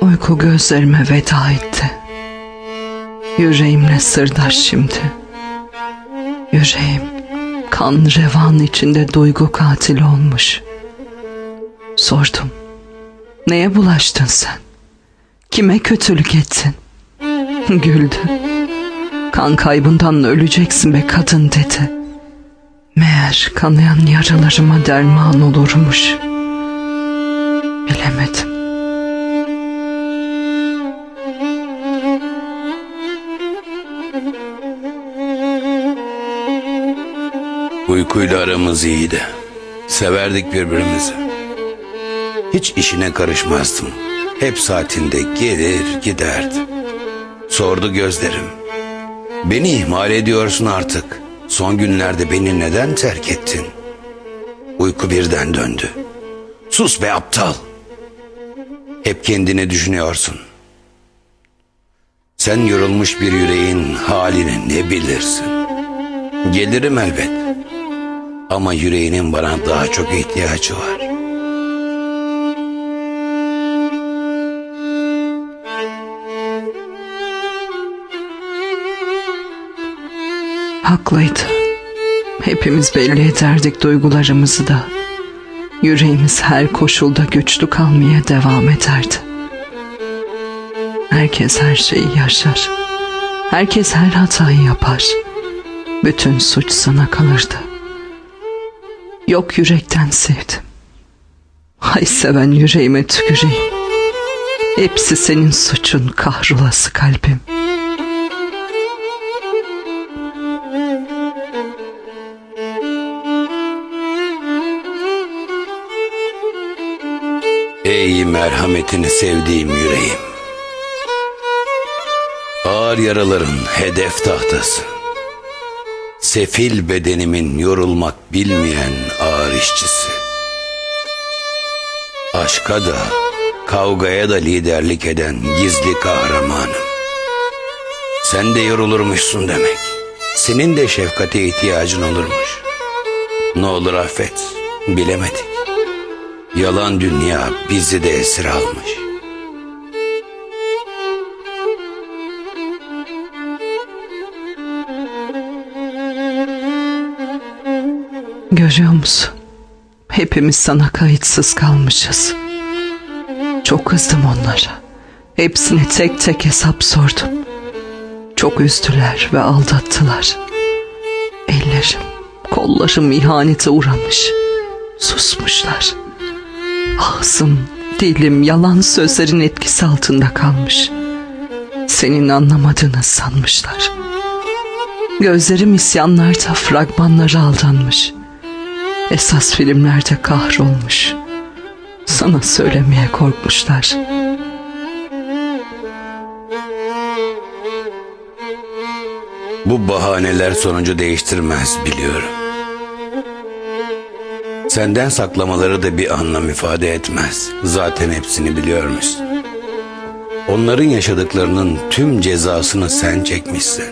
Uyku gözlerime veda etti. Yüreğimle sırdaş şimdi. Yüreğim kan revan içinde duygu katili olmuş. Sordum. Neye bulaştın sen? Kime kötülük ettin? Güldü. Kan kaybından öleceksin be kadın dedi. Meğer kanayan yaralarıma derman olurmuş. Uykuyla aramız iyiydi. Severdik birbirimizi. Hiç işine karışmazdım. Hep saatinde gelir giderdi. Sordu gözlerim. Beni ihmal ediyorsun artık. Son günlerde beni neden terk ettin? Uyku birden döndü. Sus be aptal. Hep kendini düşünüyorsun. Sen yorulmuş bir yüreğin halini ne bilirsin? Gelirim elbet. Ama yüreğinin bana daha çok ihtiyacı var. Haklıydı. Hepimiz belli ederdik duygularımızı da. Yüreğimiz her koşulda güçlü kalmaya devam ederdi. Herkes her şeyi yaşar. Herkes her hatayı yapar. Bütün suç sana kalırdı. Yok yürekten sevdim. Hay seven yüreğime tüküreyim. Hepsi senin suçun kahrolası kalbim. Ey merhametini sevdiğim yüreğim. Ağır yaraların hedef tahtası. Sefil bedenimin yorulmak bilmeyen ağır işçisi. Aşka da, kavgaya da liderlik eden gizli kahramanım. Sen de yorulurmuşsun demek. Senin de şefkate ihtiyacın olurmuş. Ne olur affet, bilemedik. Yalan dünya bizi de esir almış. Görüyor musun? Hepimiz sana kayıtsız kalmışız. Çok kızdım onlara. Hepsine tek tek hesap sordum. Çok üzdüler ve aldattılar. Ellerim, kollarım ihanete uğramış. Susmuşlar. Ağzım, dilim yalan sözlerin etkisi altında kalmış. Senin anlamadığını sanmışlar. Gözlerim isyanlarda fragmanlara aldanmış. Esas filmlerde kahrolmuş. Sana söylemeye korkmuşlar. Bu bahaneler sonucu değiştirmez biliyorum. Senden saklamaları da bir anlam ifade etmez. Zaten hepsini biliyormuşsun. Onların yaşadıklarının tüm cezasını sen çekmişsin.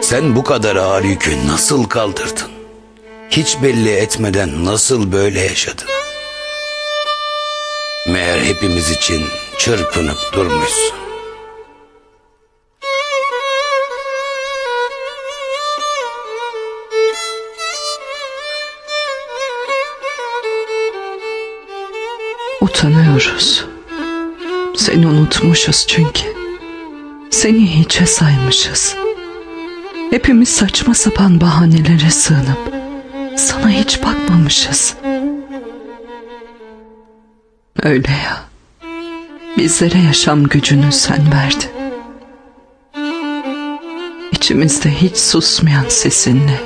Sen bu kadar ağır yükü nasıl kaldırdın? Hiç belli etmeden nasıl böyle yaşadın? Meğer hepimiz için çırpınıp durmuşsun. Utanıyoruz. Seni unutmuşuz çünkü. Seni hiçe saymışız. Hepimiz saçma sapan bahanelere sığınıp sana hiç bakmamışız. Öyle ya. Bizlere yaşam gücünü sen verdin. İçimizde hiç susmayan sesinle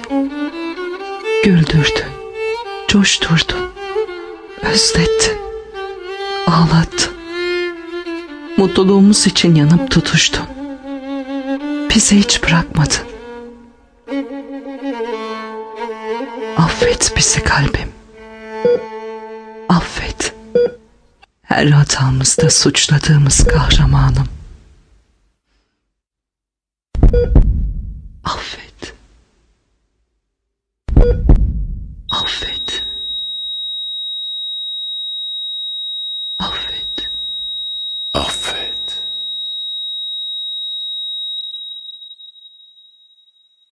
güldürdün, coşturdun, özlettin, ağlattın. Mutluluğumuz için yanıp tutuştun. Bizi hiç bırakmadın. Affet bizi kalbim. Affet. Her hatamızda suçladığımız kahramanım. Affet.